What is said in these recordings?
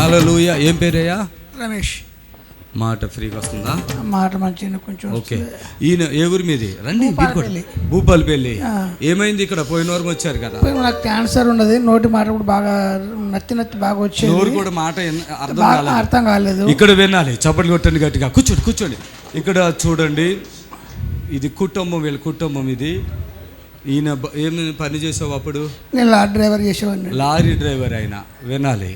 హల్లెలూయా ఏం పేరయ్యా? రమేష్. మాట ఫ్రీగా వస్తుందా? మాట మంచిగా కొంచెం ఓకే. ఈయన ఏ ఊరి మీది? రండి. భూపాలపల్లి. ఏమైంది ఇక్కడ? పోయిన వారం వచ్చారు కదా. నాకు క్యాన్సర్ ఉన్నది. నోటి మాట కూడా బాగా నత్తి నత్తి బాగా వచ్చేది. నోరు కూడా మాట అర్థం కాలేదు. అర్థం కాలేదు. ఇక్కడ వినాలి. చప్పట్లు కొట్టండి గట్టిగా. కూర్చోండి కూర్చోండి. ఇక్కడ చూడండి. ఇది కుటుంబం వీళ్ళ కుటుంబం ఇది. ఈయన ఏమి పని చేసావు అప్పుడు? నేను లారీ డ్రైవర్ చేసేవాడిని. లారీ డ్రైవర్ ఆయన వినాలి.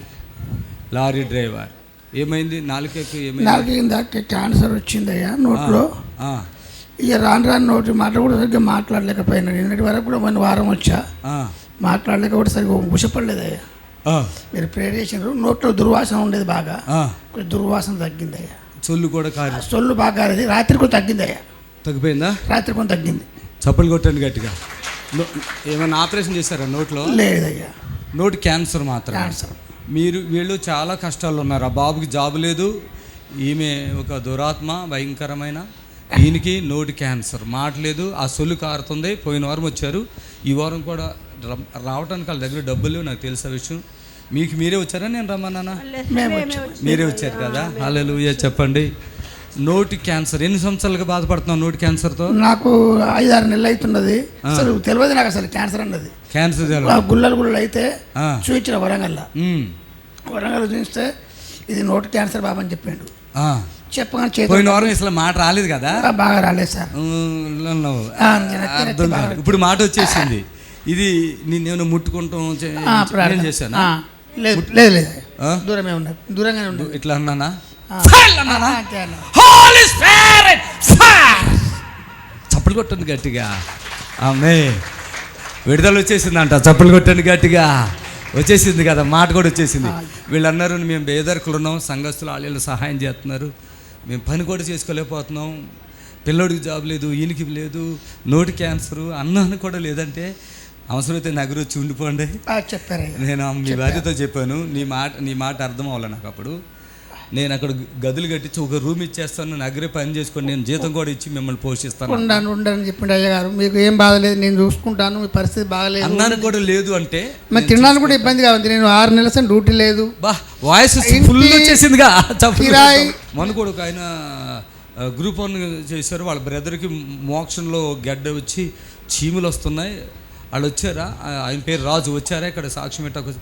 Lorry driver. ఏమైంది? నాలుకకు ఏమైంది? నాకు కింద క్యాన్సర్ వచ్చిందయ్యా నోట్లో. ఇక రాను రాను నోటి మాట కూడా సరిగ్గా మాట్లాడలేకపోయినా. నిన్నటి వరకు కూడా మన వారం వచ్చా. మాట్లాడలేక కూడా సరిగ్గా ఉషపడలేదయ్యా మీరు ప్రేర్ చేసినారు నోట్లో దుర్వాసన ఉండేది బాగా. కొంచెం దుర్వాసన తగ్గిందయ్యా. చొల్లు కూడా కాదు సొల్లు బాగా కాలేదు రాత్రి కొంచెం తగ్గిందయ్యా. తగ్గిపోయిందా? రాత్రి కొంచెం తగ్గింది. చప్పలు కొట్టండి గట్టిగా. ఏమైనా ఆపరేషన్ చేశారా నోట్లో? లేదయ్యా. నోటి క్యాన్సర్ మాత్రం క్యాన్సర్. మీరు వీళ్ళు చాలా కష్టాలు ఉన్నారు. ఆ బాబుకి జాబ్ లేదు. ఈమె ఒక దురాత్మ భయంకరమైన. ఈయనకి నోటి క్యాన్సర్. మాట లేదు. ఆ సొల్లు కారుతుంది. పోయిన వారం వచ్చారు. ఈ వారం కూడా రావడానికి వాళ్ళ దగ్గర డబ్బులు లేవు, నాకు తెలిసిన విషయం. మీకు మీరే వచ్చారా? నేను రమ్మన్నానా? మీరే వచ్చారు కదా? హల్లెలూయా చెప్పండి. నోటి క్యాన్సర్. ఎన్ని సంవత్సరాలుగా బాధపడుతున్నావు నోటి క్యాన్సర్తో? నాకు ఐదారు నెలలు అవుతున్నది అసలు తెలియదు నాకు అసలు క్యాన్సర్ అన్నది. క్యాన్సర్. గుల్లలు గుల్లలు అయితే చూపించిన వరంగల్లో. వరంగల్ చూస్తే ఇది నోటి క్యాన్సర్ బాబు అని చెప్పిండు. చెప్పగానే చేతి పోయిన వారం అసలు మాట రాలేదు కదా? బాగా రాలేదు సార్. ఇప్పుడు మాట వచ్చేసింది. ఇది నేను ముట్టుకుంటాం. చేశాను? లేదు లేదు లేదు? దూరమే ఉన్నది దూరంగానే ఉన్నది ఇట్లా అన్నానా? అన్నానా? Fire! చప్పలు కొట్టండి గట్టిగా. ఆమె విడుదల వచ్చేసిందంట చప్పలు కొట్టండి గట్టిగా. వచ్చేసింది కదా మాట కూడా వచ్చేసింది. వీళ్ళు అన్నారు మేము బేదర్కులు ఉన్నాం సంఘస్థులు వాళ్ళు సహాయం చేస్తున్నారు. మేము పని కూడా చేసుకోలేకపోతున్నాం. పిల్లోడికి జాబ్ లేదు ఈయనకి లేదు నోటి క్యాన్సరు అన్నాను కూడా లేదంటే అవసరమైతే నగరు వచ్చి ఉండిపోండి. ఆ, చెప్పారయ్యా. నేను మీ భార్యతో చెప్పాను. నీ మాట నీ మాట అర్థం అవ్వాలి నాకు అప్పుడు. నేను అక్కడ గదులు కట్టించి ఒక రూమ్ ఇచ్చేస్తాను నగరే పని చేసుకొని నేను జీతం కూడా ఇచ్చి మిమ్మల్ని పోషిస్తాను. ఉండాను ఉండని చెప్పిండు అయ్య గారు మీకు ఏం బాధ లేదు నేను చూసుకుంటాను మీ పరిస్థితి బాగలేదు. అన్నాను కూడా లేదు అంటే మరి తినడానికి కూడా ఇబ్బందిగా ఉంది నేను ఆరు నెలల డ్యూటీ లేదు. బా వాయిస్ ఫుల్ వచ్చేసిందిగా. కిరాయి. మొన్న కూడా ఒక ఆయన గ్రూప్ వన్ చేశారు వాళ్ళ బ్రదర్కి మోక్షంలో గడ్డ వచ్చి చీములు వస్తున్నాయి. వాళ్ళు వచ్చారా? ఆయన పేరు రాజు వచ్చారా ఇక్కడ సాక్ష్యం పెట్టకు?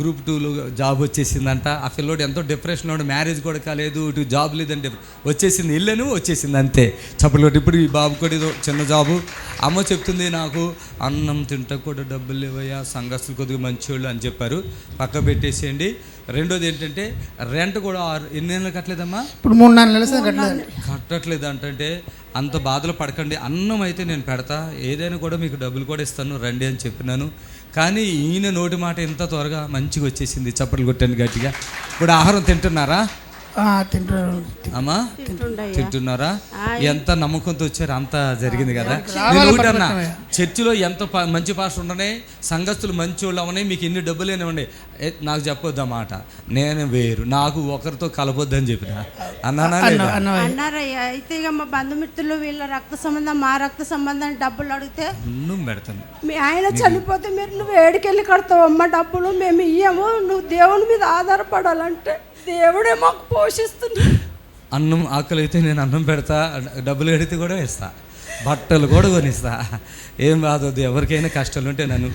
గ్రూప్ టూలో జాబ్ వచ్చేసిందంట. ఆ పిల్లోడు ఎంతో డిప్రెషన్లో ఉండి మ్యారేజ్ కూడా కాలేదు. ఇటు జాబ్ లేదంటే వచ్చేసింది ఇల్లేను వచ్చేసింది అంతే. చప్పట్లు ఇప్పుడు ఈ బాబు కూడా ఏదో చిన్న జాబు అమ్మ చెప్తుంది నాకు అన్నం తింటా కూడా డబ్బులు లేవయ్యా. సంఘస్థులు కొద్దిగా మంచివాళ్ళు అని చెప్పారు. పక్క పెట్టేసేయండి. రెండోది ఏంటంటే రెంట్ కూడా ఆరు- ఎన్ని నెలలు కట్టలేదమ్మా? ఇప్పుడు మూడు నాలుగు నెలల కట్టలేదు. కట్టట్లేదు అంటే అంత బాధలు పడకండి. అన్నం అయితే నేను పెడతా. ఏదైనా కూడా మీకు డబ్బులు కూడా ఇస్తాను. రండి అని చెప్పినాను. కానీ ఈయన నోటి మాట ఎంత త్వరగా మంచిగా వచ్చేసింది? చప్పట్లు కొట్టండి గట్టిగా. ఇప్పుడు ఆహారం తింటున్నారా? ఆ, తింటున్నాను అమ్మా. తింటున్నారా? ఎంత నమ్మకంతో వచ్చారు? అంత జరిగింది కదా. అన్నా. చర్చిలో ఎంత మంచి పాస్ ఉండనే సంఘస్థులు మంచి వాళ్ళు అవనే మీకు ఎన్ని డబ్బులు ఇవ్వండి నాకు చెప్పొద్దు మాట. నేను వేరు. నాకు ఒకరితో కలపొద్దని చెప్పిన. అన్నానా అన్నారయ్యా అయితే ఇక మా బంధుమిత్రులు వీళ్ళ రక్త సంబంధం మా రక్త సంబంధం డబ్బులు అడిగితే పెడతాను. మీ ఆయన చనిపోతే మీరు నువ్వు ఏడికెళ్ళి కడతావు అమ్మ డబ్బులు మేము ఇయ్యము నువ్వు దేవుని మీద ఆధారపడాలంటే దేవుడే మాకు పోషిస్తుంది అన్నం ఆకలి అయితే నేను అన్నం పెడతా డబ్బులు కడితే కూడా ఇస్తా బట్టలు కూడా కొనిస్తా. ఏం బాధొద్దు ఎవరికైనా కష్టాలు ఉంటే నన్ను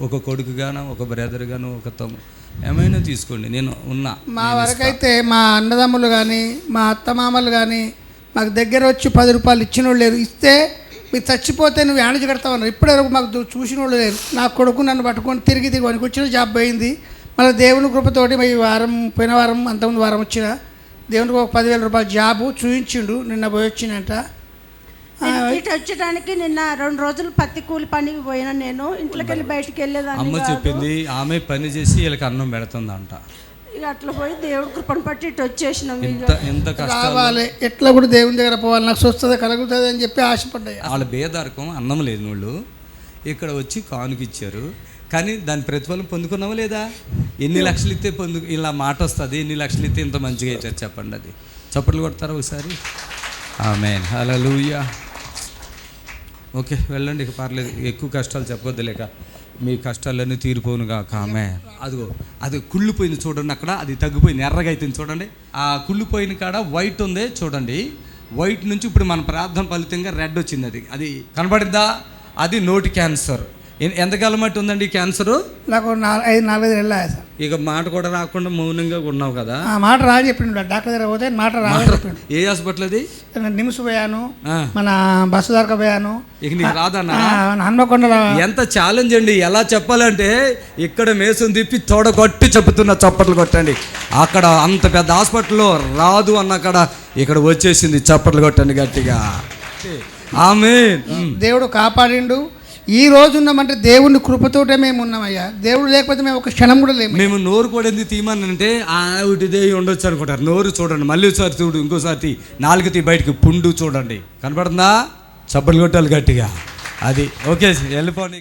ఒక కొడుకుగాను ఒక బ్రదర్గాను ఒక తమ్ము ఏమైనా తీసుకోండి నేను ఉన్నా మా వరకైతే మా అన్నదమ్ములు కానీ మా అత్తమామలు కానీ మాకు దగ్గర వచ్చి పది రూపాయలు ఇచ్చిన వాళ్ళు లేరు. ఇస్తే మీరు చచ్చిపోతే నువ్వు యానజి కడతావు అన్నారు. ఇప్పటివరకు మాకు చూసిన వాళ్ళు లేరు. నా కొడుకు నన్ను పట్టుకొని తిరిగి తిరిగి వానికి వచ్చిన జాబ్ పోయింది. మళ్ళీ దేవుని కృపతోటి ఈ వారం పోయిన వారం అంతకుముందు వారం వచ్చిన దేవునికి ఒక పదివేల రూపాయల జాబు చూయించిండు. నిన్న పోయి వచ్చినట్ట నేను ఇటు వచ్చడానికి నిన్న రెండు రోజులు పత్తి కూలి పనికి పోయినా నేను. ఇంట్లోకి వెళ్ళి బయటికి వెళ్ళేదాన్ని అమ్మ. చెప్పింది ఆమె పని చేసి వీళ్ళకి అన్నం పెడుతుందంట. ఇక అట్లా పోయి దేవుడి కృపను పట్టి ఇటు వచ్చేసినాం ఇక ఎంత ఎంత కష్టాలు. రావాలి. ఎట్లా కూడా దేవుని దగ్గర పోవాలి. నాకు స్వస్థత కలుగుతుంది అని చెప్పి ఆశపడ్డాయి. వాళ్ళ బేదారకం అన్నం లేని వాళ్ళు ఇక్కడ వచ్చి కానుకిచ్చారు కానీ దాని ప్రతిఫలం పొందుకున్నావా లేదా? ఎన్ని లక్షలు ఇస్తే పొందు ఇలా మాట వస్తుంది ఎన్ని లక్షలు ఇస్తే ఇంత మంచిగా అవుతుంది చెప్పండి అది. చప్పట్లు కొడతారా ఒకసారి? ఆమె హల్లెలూయా. ఓకే వెళ్ళండి ఇక పర్లేదు. ఎక్కువ కష్టాలు చెప్పొద్దు లేక. మీ కష్టాలన్నీ తీరిపోనుగా కామె అదిగో అది కుళ్ళిపోయింది చూడండి అక్కడ అది తగ్గిపోయింది ఎర్రగా అవుతుంది చూడండి. ఆ కుళ్ళిపోయిన కాడ వైట్ ఉంది చూడండి. వైట్ నుంచి ఇప్పుడు మన ప్రార్థన ఫలితంగా రెడ్ వచ్చింది అది. అది కనబడిందా? అది నోటి క్యాన్సర్ ఎంతకాలం మట్టి ఉందండి ఈ క్యాన్సరు? నాకు నాలుగు ఐదు నాలుగైదు నెలలు అయ్యా సార్. ఇక మాట కూడా రాకుండా మౌనంగా ఉన్నావు కదా? ఆ మాట రా చెప్పిండు డాక్టర్ దగ్గర పోతే మాట రా చెప్పిండు. ఏ హాస్పిటల్ అది? నిమ్స్ పోయాను. మన బస్సు దాకా పోయాను. ఇక నీకు రాదన్నా? ఆ, హన్మకొండలో ఎంత ఛాలెంజ్ అండి ఎలా చెప్పాలంటే ఇక్కడ మేసం తిప్పి తోడ కొట్టి చెప్పుతున్న చప్పట్లు కొట్టండి. అక్కడ అంత పెద్ద హాస్పిటల్లో రాదు అన్న కాడ ఇక్కడ వచ్చేసింది చప్పట్లు కొట్టండి గట్టిగా. ఆమె దేవుడు కాపాడిండు. ఈ రోజు ఉన్నామంటే దేవుని కృపతోటే మేము ఉన్నామయ్యా. దేవుడు లేకపోతే మేము ఒక క్షణం కూడా లేము. మేము నోరు కూడా ఎందుకు తీయమనంటే ఆవిటిదే ఉండొచ్చు అనుకుంటారు. నోరు చూడండి మళ్ళీ ఒకసారి చూడు ఇంకోసారి నాలుగు తీ బయటికి పుండు చూడండి. కనపడుతుందా? చప్పలు కొట్టాలి గట్టిగా. అది ఓకే వెళ్ళిపోండి.